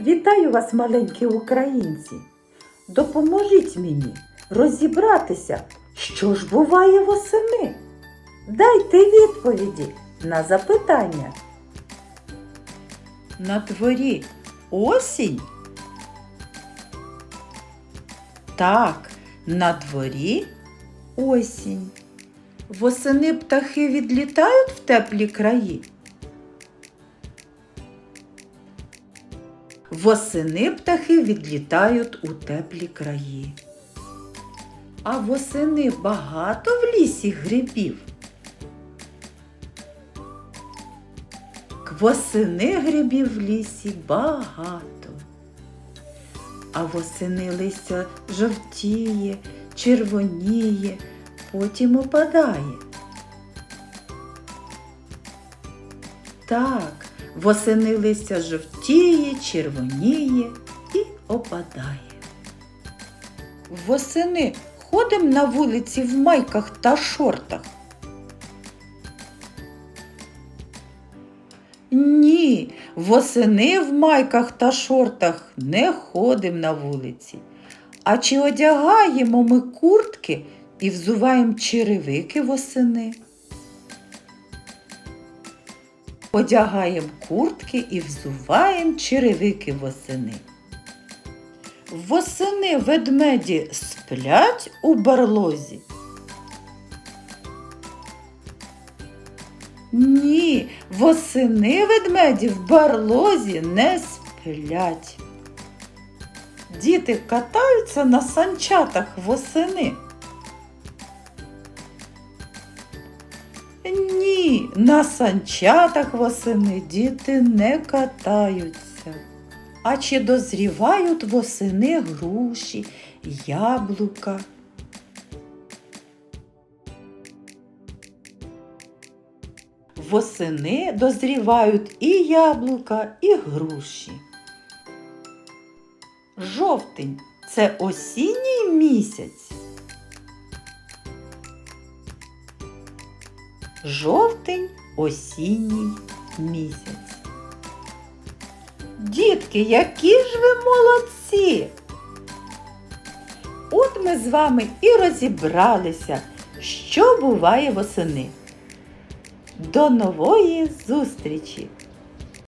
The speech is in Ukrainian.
Вітаю вас, маленькі українці! Допоможіть мені розібратися, що ж буває восени. Дайте відповіді на запитання. На дворі осінь? Так, на дворі осінь. Восени птахи відлітають в теплі краї. Восени птахи відлітають у теплі краї. А восени багато в лісі грибів. Восени грибів в лісі багато. А восени листя жовтіє, червоніє, потім опадає. Так, восени листя жовтіє, червоніє і опадає. Восени ходим на вулиці в майках та шортах. Ні, восени в майках та шортах не ходим на вулиці. А чи одягаємо ми куртки і взуваємо черевики восени? Одягаємо куртки і взуваємо черевики восени. Восени ведмеді сплять у барлозі. Ні, восени ведмеді в барлозі не сплять. Діти катаються на санчатах восени. На санчатах восени діти не катаються. А чи дозрівають восени груші, яблука? Восени дозрівають і яблука, і груші. Жовтень це осінній місяць. Жовтень осінній місяць. Дітки, які ж ви молодці! От ми з вами і розібралися, що буває восени. До нової зустрічі!